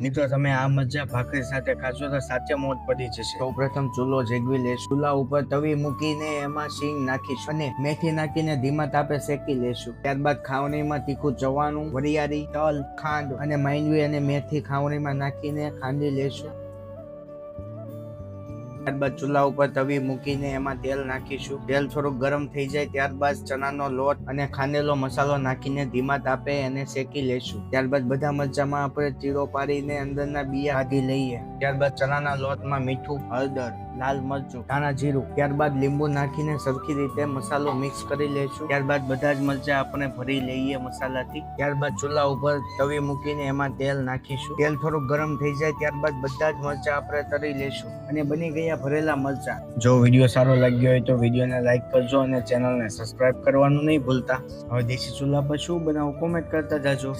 મિત્રો, તમે આ મજા ભાખરી સાથે ખાશો તો સાચે મોજ પડી જશે. સૌ પ્રથમ ચૂલો જેગવી લેશું. ચૂલા ઉપર તવી મૂકીને એમાં સિંગ નાખીશું અને મેથી નાખીને ધીમા તાપે શેકી લેશું. ત્યારબાદ ખાવણીમાં તીખું ચવાનું વરિયાળી, તલ, ખાંડ અને માંડવી અને મેથી ખાવણીમાં નાખીને ખાંડી લેશું. ત્યારબાદ ચૂલા ઉપર તવી મૂકીને એમાં તેલ નાખીશું. તેલ થોડુંક ગરમ થઈ જાય ત્યારબાદ ચણાનો લોટ અને ખાંડેલો મસાલો નાખીને ધીમા તાપે એને શેકી લેશું. ત્યારબાદ બધા મરચામાં આપણે ચીરો પાડીને અંદરના બિયા આધી લઈએ. ત્યારબાદ ચણાના લોટમાં મીઠું, હળદર, લાલ મરચું, ધાણા જીરું, ત્યારબાદ લીંબુ નાખીને સરખી રીતે મસાલો મિક્સ કરી લેશું. ત્યારબાદ બધા જ મરચા આપણે ભરી લઈએ મસાલાથી. ત્યારબાદ ચૂલા ઉપર તવી મૂકીને એમાં તેલ નાખીશું. તેલ થોડુંક ગરમ થઈ જાય ત્યારબાદ બધા જ મરચા આપણે તરી લેશું. અને બની ગયા ભરેલા મરચા. જો વીડિયો સારો લાગ્યો હોય તો વિડીયોને લાઈક કરજો અને ચેનલને સબસ્ક્રાઇબ કરવાનું નહીં ભૂલતા. હવે દેશી ચૂલા પર શું બનાવું કોમેન્ટ કરતા જાજો.